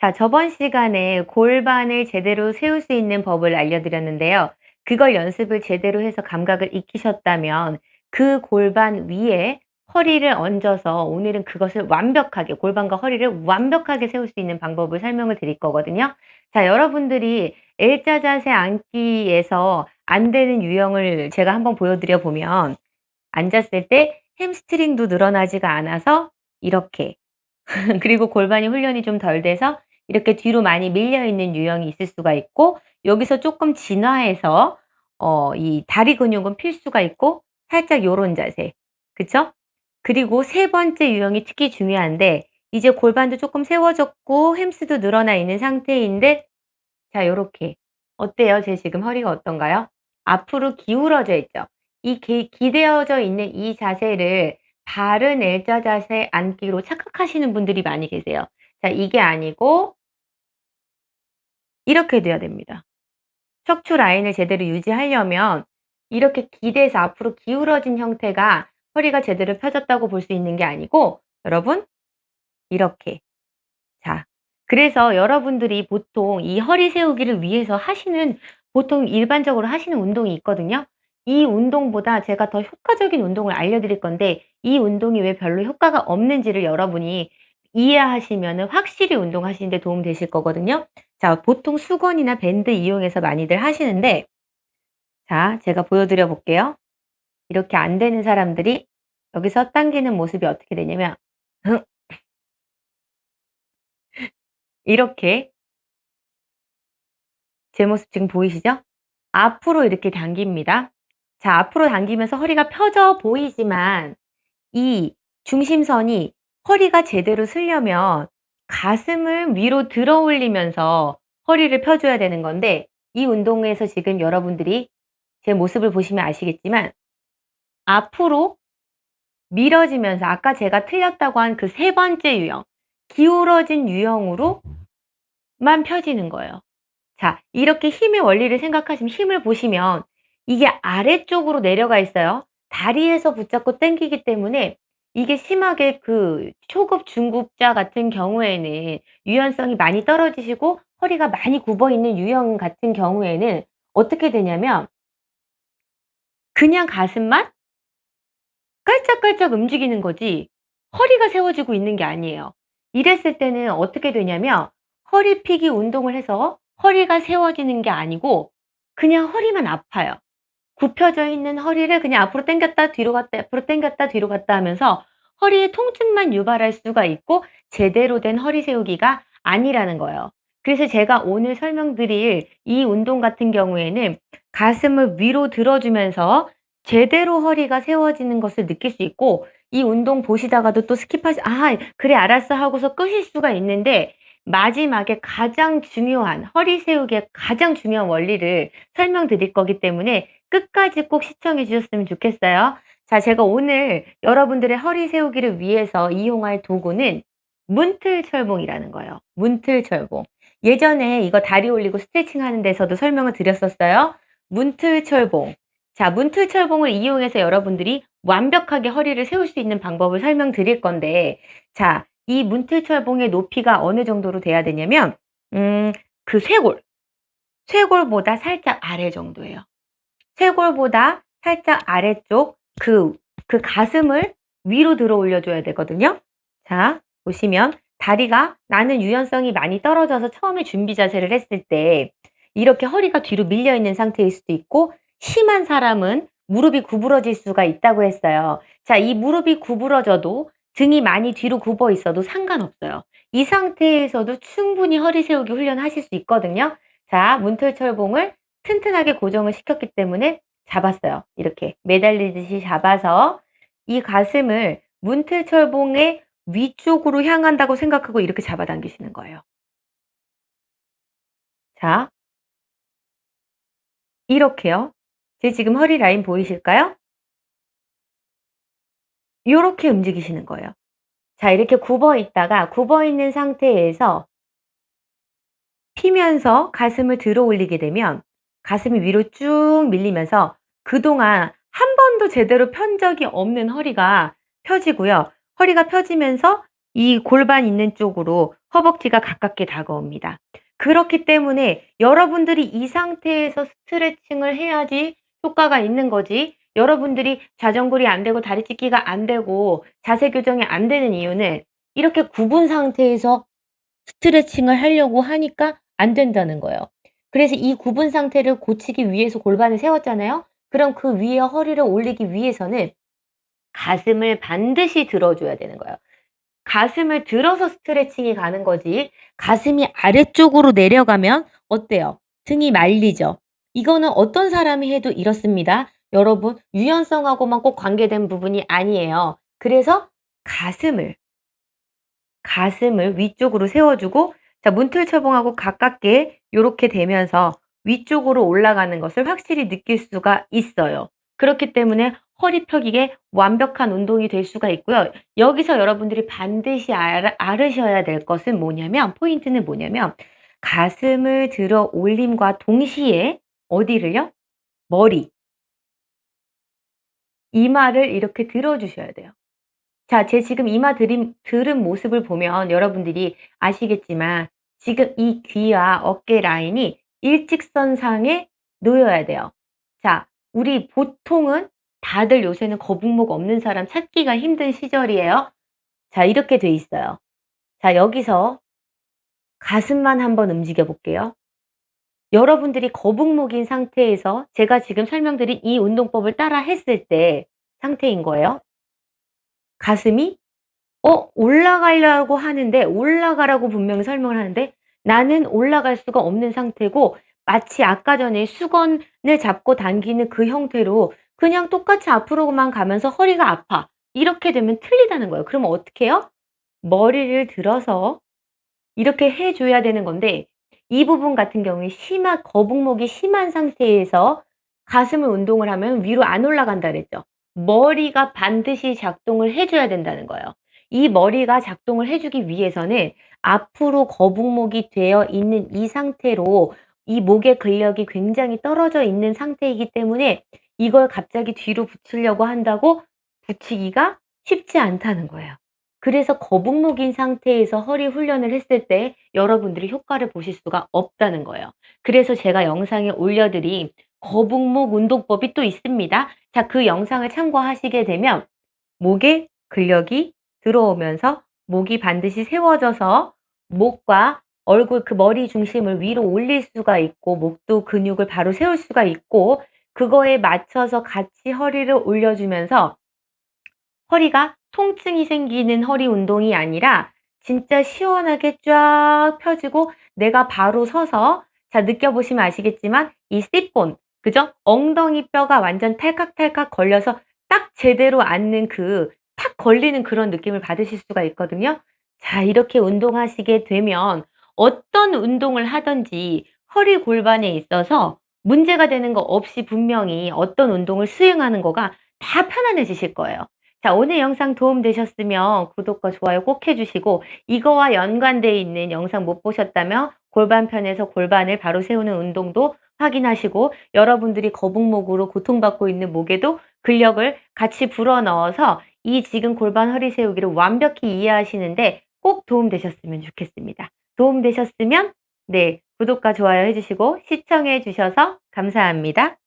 자, 저번 시간에 골반을 제대로 세울 수 있는 법을 알려드렸는데요. 그걸 연습을 제대로 해서 감각을 익히셨다면 그 골반 위에 허리를 얹어서 오늘은 그것을 완벽하게, 골반과 허리를 완벽하게 세울 수 있는 방법을 설명을 드릴 거거든요. 자, 여러분들이 L자 자세 앉기에서 안 되는 유형을 제가 한번 보여드려 보면 앉았을 때 햄스트링도 늘어나지가 않아서 이렇게 그리고 골반이 훈련이 좀 덜 돼서 이렇게 뒤로 많이 밀려 있는 유형이 있을 수가 있고 여기서 조금 진화해서 어 이 다리 근육은 필 수가 있고 살짝 요런 자세. 그쵸? 그리고 세 번째 유형이 특히 중요한데 이제 골반도 조금 세워졌고 햄스도 늘어나 있는 상태인데 자 요렇게. 어때요? 제 지금 허리가 어떤가요? 앞으로 기울어져 있죠. 이 기 기대어져 있는 이 자세를 바른 L자 자세 앉기로 착각하시는 분들이 많이 계세요. 자 이게 아니고 이렇게 돼야 됩니다. 척추 라인을 제대로 유지하려면 이렇게 기대서 앞으로 기울어진 형태가 허리가 제대로 펴졌다고 볼 수 있는 게 아니고 여러분 이렇게. 자 그래서 여러분들이 보통 이 허리 세우기를 위해서 하시는 보통 일반적으로 하시는 운동이 있거든요. 이 운동보다 제가 더 효과적인 운동을 알려드릴 건데 이 운동이 왜 별로 효과가 없는지를 여러분이 이해하시면은 확실히 운동하시는 데 도움 되실 거거든요. 자 보통 수건이나 밴드 이용해서 많이들 하시는데 자 제가 보여드려 볼게요. 이렇게 안 되는 사람들이 여기서 당기는 모습이 어떻게 되냐면 이렇게 제 모습 지금 보이시죠? 앞으로 이렇게 당깁니다. 자 앞으로 당기면서 허리가 펴져 보이지만 이 중심선이 허리가 제대로 쓰려면 가슴을 위로 들어 올리면서 허리를 펴 줘야 되는 건데 이 운동에서 지금 여러분들이 제 모습을 보시면 아시겠지만 앞으로 밀어지면서 아까 제가 틀렸다고 한 그 세 번째 유형 기울어진 유형으로만 펴지는 거예요. 자 이렇게 힘의 원리를 생각하시면 힘을 보시면 이게 아래쪽으로 내려가 있어요. 다리에서 붙잡고 당기기 때문에 이게 심하게 그 초급 중급자 같은 경우에는 유연성이 많이 떨어지시고 허리가 많이 굽어 있는 유형 같은 경우에는 어떻게 되냐면 그냥 가슴만 깔짝깔짝 움직이는 거지 허리가 세워지고 있는 게 아니에요. 이랬을 때는 어떻게 되냐면 허리 펴기 운동을 해서 허리가 세워지는 게 아니고 그냥 허리만 아파요. 굽혀져 있는 허리를 그냥 앞으로 당겼다 뒤로 갔다 앞으로 당겼다 뒤로 갔다 하면서 허리에 통증만 유발할 수가 있고 제대로 된 허리 세우기가 아니라는 거예요. 그래서 제가 오늘 설명드릴 이 운동 같은 경우에는 가슴을 위로 들어주면서 제대로 허리가 세워지는 것을 느낄 수 있고 이 운동 보시다가도 또 스킵하시 아 그래 알았어 하고서 끄실 수가 있는데 마지막에 가장 중요한 허리 세우기의 가장 중요한 원리를 설명드릴 거기 때문에 끝까지 꼭 시청해 주셨으면 좋겠어요. 자 제가 오늘 여러분들의 허리 세우기를 위해서 이용할 도구는 문틀철봉이라는 거예요. 문틀철봉. 예전에 이거 다리 올리고 스트레칭 하는 데서도 설명을 드렸었어요. 문틀철봉. 자 문틀철봉을 이용해서 여러분들이 완벽하게 허리를 세울 수 있는 방법을 설명드릴 건데 자 이 문틀철봉의 높이가 어느 정도로 돼야 되냐면 음 그 쇄골, 쇄골보다 살짝 아래 정도예요. 쇄골보다 살짝 아래쪽 그, 그 가슴을 위로 들어 올려줘야 되거든요. 자 보시면 다리가 나는 유연성이 많이 떨어져서 처음에 준비 자세를 했을 때 이렇게 허리가 뒤로 밀려 있는 상태일 수도 있고 심한 사람은 무릎이 구부러질 수가 있다고 했어요. 자, 이 무릎이 구부러져도 등이 많이 뒤로 굽어 있어도 상관없어요. 이 상태에서도 충분히 허리 세우기 훈련하실 수 있거든요. 자, 문틀철봉을 튼튼하게 고정을 시켰기 때문에 잡았어요. 이렇게 매달리듯이 잡아서 이 가슴을 문틀철봉의 위쪽으로 향한다고 생각하고 이렇게 잡아당기시는 거예요. 자. 이렇게요. 제 지금 허리 라인 보이실까요? 요렇게 움직이시는 거예요. 자 이렇게 굽어 있다가 굽어 있는 상태에서 피면서 가슴을 들어 올리게 되면 가슴이 위로 쭉 밀리면서 그동안 한 번도 제대로 편 적이 없는 허리가 펴지고요. 허리가 펴지면서 이 골반 있는 쪽으로 허벅지가 가깝게 다가옵니다. 그렇기 때문에 여러분들이 이 상태에서 스트레칭을 해야지 효과가 있는 거지 여러분들이 좌전골이 안 되고 다리 찢기가 안 되고 자세 교정이 안 되는 이유는 이렇게 굽은 상태에서 스트레칭을 하려고 하니까 안 된다는 거예요. 그래서 이 굽은 상태를 고치기 위해서 골반을 세웠잖아요. 그럼 그 위에 허리를 올리기 위해서는 가슴을 반드시 들어줘야 되는 거예요. 가슴을 들어서 스트레칭이 가는 거지 가슴이 아래쪽으로 내려가면 어때요? 등이 말리죠. 이거는 어떤 사람이 해도 이렇습니다. 여러분 유연성하고만 꼭 관계된 부분이 아니에요. 그래서 가슴을 가슴을 위쪽으로 세워주고 자 문틀처봉하고 가깝게 요렇게 되면서 위쪽으로 올라가는 것을 확실히 느낄 수가 있어요. 그렇기 때문에 허리 펴기에 완벽한 운동이 될 수가 있고요. 여기서 여러분들이 반드시 알 알으셔야 될 것은 뭐냐면 포인트는 뭐냐면 가슴을 들어 올림과 동시에 어디를요? 머리. 이마를 이렇게 들어 주셔야 돼요. 자, 제 지금 이마 들인 들은 모습을 보면 여러분들이 아시겠지만 지금 이 귀와 어깨 라인이 일직선상에 놓여야 돼요. 자, 우리 보통은 다들 요새는 거북목 없는 사람 찾기가 힘든 시절이에요. 자, 이렇게 돼 있어요. 자, 여기서 가슴만 한번 움직여 볼게요. 여러분들이 거북목인 상태에서 제가 지금 설명드린 이 운동법을 따라 했을 때 상태인 거예요. 가슴이 어 올라가려고 하는데 올라가라고 분명히 설명을 하는데 나는 올라갈 수가 없는 상태고 마치 아까 전에 수건을 잡고 당기는 그 형태로 그냥 똑같이 앞으로만 가면서 허리가 아파. 이렇게 되면 틀리다는 거예요. 그러면 어떻게 해요? 머리를 들어서 이렇게 해 줘야 되는 건데 이 부분 같은 경우에 심한 거북목이 심한 상태에서 가슴을 운동을 하면 위로 안 올라간다 그랬죠. 머리가 반드시 작동을 해 줘야 된다는 거예요. 이 머리가 작동을 해 주기 위해서는 앞으로 거북목이 되어 있는 이 상태로 이 목의 근력이 굉장히 떨어져 있는 상태이기 때문에 이걸 갑자기 뒤로 붙이려고 한다고 붙이기가 쉽지 않다는 거예요. 그래서 거북목인 상태에서 허리 훈련을 했을 때 여러분들이 효과를 보실 수가 없다는 거예요. 그래서 제가 영상에 올려드린 거북목 운동법이 또 있습니다. 자, 그 영상을 참고하시게 되면 목에 근력이 들어오면서 목이 반드시 세워져서 목과 얼굴 그 머리 중심을 위로 올릴 수가 있고 목도 근육을 바로 세울 수가 있고 그거에 맞춰서 같이 허리를 올려주면서 허리가 통증이 생기는 허리 운동이 아니라 진짜 시원하게 쫙 펴지고 내가 바로 서서 자 느껴보시면 아시겠지만 이 C본 그죠? 엉덩이 뼈가 완전 탈칵탈칵 걸려서 딱 제대로 앉는 그 탁 걸리는 그런 느낌을 받으실 수가 있거든요. 자 이렇게 운동하시게 되면 어떤 운동을 하든지 허리 골반에 있어서 문제가 되는 거 없이 분명히 어떤 운동을 수행하는 거가 다 편안해지실 거예요. 자 오늘 영상 도움되셨으면 구독과 좋아요 꼭 해 주시고 이거와 연관되어 있는 영상 못 보셨다면 골반편에서 골반을 바로 세우는 운동도 확인하시고 여러분들이 거북목으로 고통받고 있는 목에도 근력을 같이 불어넣어서 이 지금 골반 허리 세우기를 완벽히 이해하시는데 꼭 도움되셨으면 좋겠습니다. 도움되셨으면 네 구독과 좋아요 해 주시고 시청해 주셔서 감사합니다.